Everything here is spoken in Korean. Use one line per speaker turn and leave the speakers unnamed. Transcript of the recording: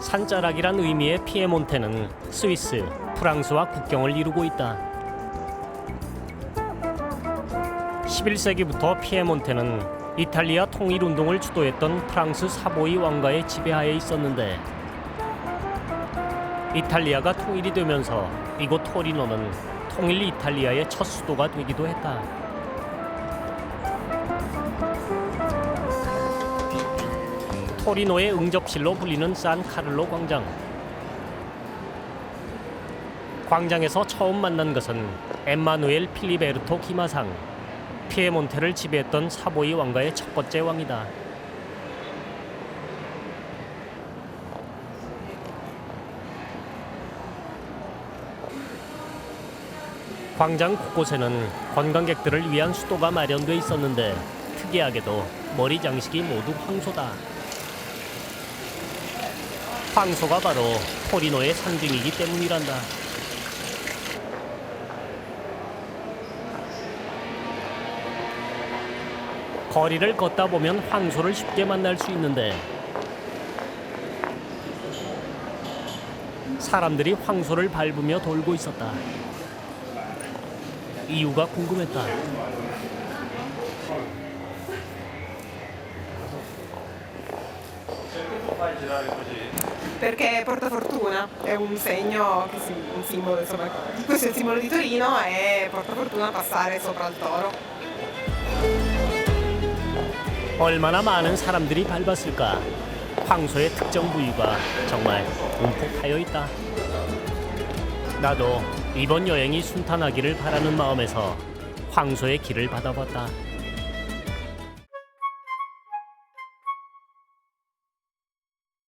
산자락이란 의미의 피에몬테는 스위스, 프랑스와 국경을 이루고 있다. 11세기부터 피에몬테는 이탈리아 통일 운동을 주도했던 프랑스 사보이 왕가의 지배하에 있었는데 이탈리아가 통일이 되면서 이곳 토리노는 통일 이탈리아의 첫 수도가 되기도 했다. 토리노의 응접실로 불리는 산 카를로 광장. 광장에서 처음 만난 것은 엠마누엘 필리베르토 기마상, 피에몬테를 지배했던 사보이 왕가의 첫 번째 왕이다. 광장 곳곳에는 관광객들을 위한 수도가 마련돼 있었는데 특이하게도 머리 장식이 모두 황소다. 황소가 바로 토리노의 상징이기 때문이란다. 거리를 걷다 보면 황소를 쉽게 만날 수 있는데 사람들이 황소를 밟으며 돌고 있었다. 이유가 궁금했다.
Perché porta fortuna, è un segno, si- un simbolo, insomma, questo è il simbolo di Torino e porta fortuna passare sopra il toro.
얼마나 많은 사람들이 밟았을까? 황소의 특정 부위가 정말 움푹 파여 있다. 나도 이번 여행이 순탄하기를 바라는 마음에서 황소의 길을 받아봤다.